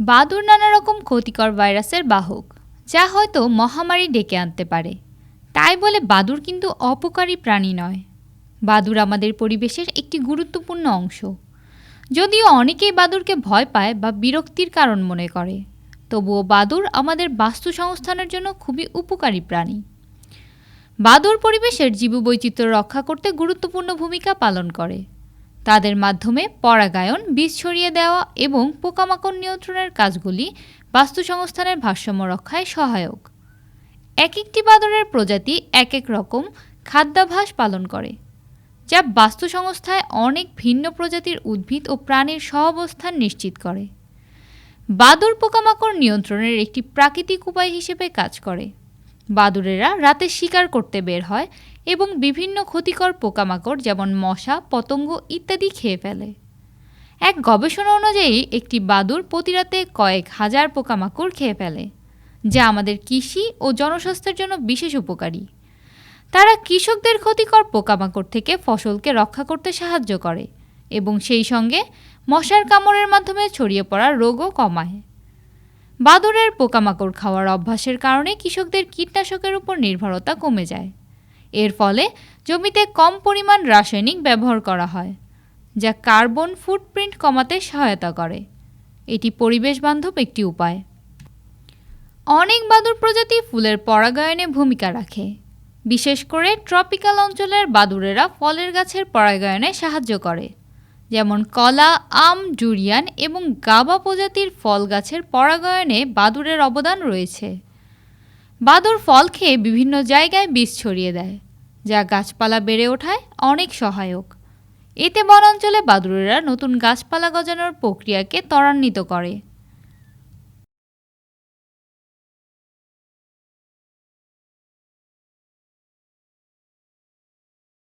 বাদুড় নানা রকম ক্ষতিকর ভাইরাসের বাহক, যা হয়তো মহামারী ডেকে আনতে পারে। তাই বলে বাদুড় কিন্তু অপকারী প্রাণী নয়। বাদুড় আমাদের পরিবেশের একটি গুরুত্বপূর্ণ অংশ। যদিও অনেকেই বাদুরকে ভয় পায় বা বিরক্তির কারণ মনে করে, তবুও বাদুড় আমাদের বাস্তু সংস্থানের জন্য খুবই উপকারী প্রাণী। বাদুড় পরিবেশের জীববৈচিত্র্য রক্ষা করতে গুরুত্বপূর্ণ ভূমিকা পালন করে। তাদের মাধ্যমে পরাগায়ন, বীজ ছড়িয়ে দেওয়া এবং পোকামাকড় নিয়ন্ত্রণের কাজগুলি বাস্তুসংস্থানের ভারসাম্য রক্ষায় সহায়ক। এক একটি বাদরের প্রজাতি এক এক রকম খাদ্যাভ্যাস পালন করে, যা বাস্তুসংস্থায় অনেক ভিন্ন প্রজাতির উদ্ভিদ ও প্রাণীর সহাবস্থান নিশ্চিত করে। বাদুর পোকামাকড় নিয়ন্ত্রণের একটি প্রাকৃতিক উপায় হিসেবে কাজ করে। বাদুড়েরা রাতে শিকার করতে বের হয় এবং বিভিন্ন ক্ষতিকর পোকামাকড় যেমন মশা, পতঙ্গ ইত্যাদি খেয়ে ফেলে। এক গবেষণা অনুযায়ী একটি বাদুড় প্রতিরাতে কয়েক হাজার পোকামাকড় খেয়ে ফেলে, যা আমাদের কৃষি ও জনস্বাস্থ্যের জন্য বিশেষ উপকারী। তারা কৃষকদের ক্ষতিকর পোকামাকড় থেকে ফসলকে রক্ষা করতে সাহায্য করে এবং সেই সঙ্গে মশার কামড়ের মাধ্যমে ছড়িয়ে পড়া রোগও কমায়। বাদুড়ের পোকামাকড় খাওয়ার অভ্যাসের কারণে কৃষকদের কীটনাশকের উপর নির্ভরতা কমে যায়। এর ফলে জমিতে কম পরিমাণ রাসায়নিক ব্যবহার করা হয়, যা কার্বন ফুটপ্রিন্ট কমাতে সহায়তা করে। এটি পরিবেশ বান্ধব একটি উপায়। অনেক বাদুর প্রজাতি ফুলের পরাগায়নে ভূমিকা রাখে। বিশেষ করে ট্রপিক্যাল অঞ্চলের বাদুড়েরা ফলের গাছের পরাগায়নে সাহায্য করে, যেমন কলা, আম, ডুরিয়ান এবং গাবা প্রজাতির ফল গাছের পরাগায়নে বাদুড়ের অবদান রয়েছে। বাদুর ফল খেয়ে বিভিন্ন জায়গায় বিষ ছড়িয়ে দেয়, যা গাছপালা বেড়ে ওঠায় অনেক সহায়ক। এতে বনাঞ্চলে বাদুড়েরা নতুন গাছপালা গজানোর প্রক্রিয়াকে ত্বরান্বিত করে।